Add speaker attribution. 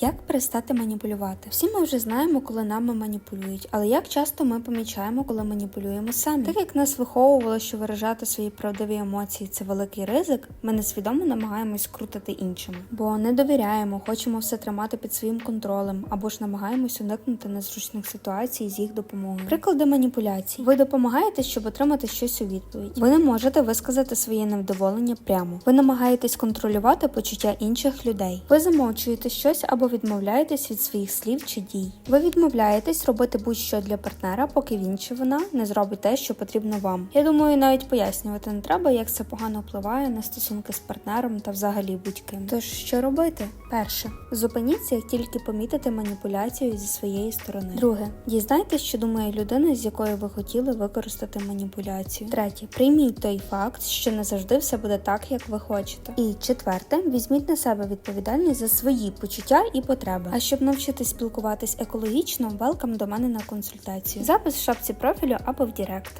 Speaker 1: Як перестати маніпулювати? Всі ми вже знаємо, коли нами маніпулюють, але як часто ми помічаємо, коли маніпулюємо самі? Так як нас виховувало, що виражати свої правдиві емоції це великий ризик, ми несвідомо намагаємось крутити іншими, бо не довіряємо, хочемо все тримати під своїм контролем, або ж намагаємось уникнути незручних ситуацій з їх допомогою. Приклади маніпуляцій: ви допомагаєте, щоб отримати щось у відповідь. Ви не можете висказати своє невдоволення прямо. Ви намагаєтесь контролювати почуття інших людей. Ви замовчуєте щось або відмовляєтесь від своїх слів чи дій. Ви відмовляєтесь робити будь-що для партнера, поки він чи вона не зробить те, що потрібно вам. Я думаю, навіть пояснювати не треба, як це погано впливає на стосунки з партнером та взагалі будь-ким. Тож що робити? Перше, зупиніться, як тільки помітите маніпуляцію зі своєї сторони. Друге, дізнайтесь, що думає людина, з якою ви хотіли використати маніпуляцію. Третє, прийміть той факт, що не завжди все буде так, як ви хочете. І четверте, візьміть на себе відповідальність за свої почуття і потреби. А щоб навчитись спілкуватись екологічно, велкам до мене на консультацію. Запис в шапці профілю або в Директ.